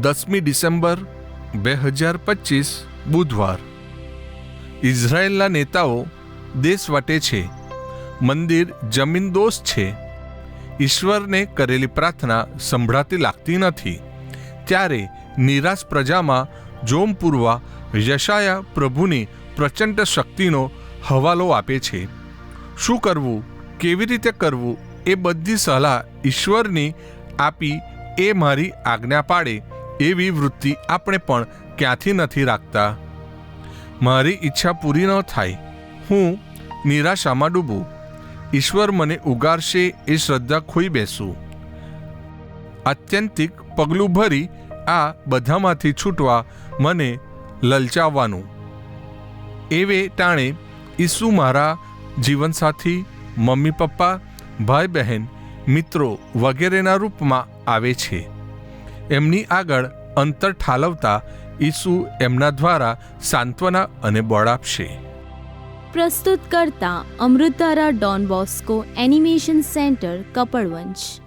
દસમી ડિસેમ્બર બે હજાર પચીસ બુધવાર. ઇઝરાયેલના નેતાઓ દેશ વટે છે, મંદિર જમીનદોસ્ત છે, ઈશ્વરને કરેલી પ્રાર્થના સંભળાતી લાગતી નથી. ત્યારે નિરાશ પ્રજામાં જોમ પૂરવા યશાયા પ્રભુની પ્રચંડ શક્તિનો હવાલો આપે છે. શું કરવું, કેવી રીતે કરવું એ બધી સલાહ ઈશ્વરની આપી એ મારી આજ્ઞા પાડે. એવી વૃત્તિ આપણે પણ ક્યાંથી નથી રાખતા? મારી ઈચ્છા પૂરી ન થાય. હું નિરાશામાં ડૂબું. ઈશ્વર મને ઉગારશે એ શ્રદ્ધા ખોઈ બેસું. આત્યંતિક પગલું ભરી આ બધામાંથી છૂટવા મને લલચાવવાનું. એવે ટાણે ઈસુ મારા જીવનસાથી, મમ્મી પપ્પા, ભાઈ બહેન, મિત્રો વગેરેના રૂપમાં આવે છે. એમની આગળ અંતર ઠાલવતા ઈસુ એમના દ્વારા સાંત્વના અને બળ આપશે. પ્રસ્તુત કરતા અમૃતારા Don Bosco animation centre Kapadvanj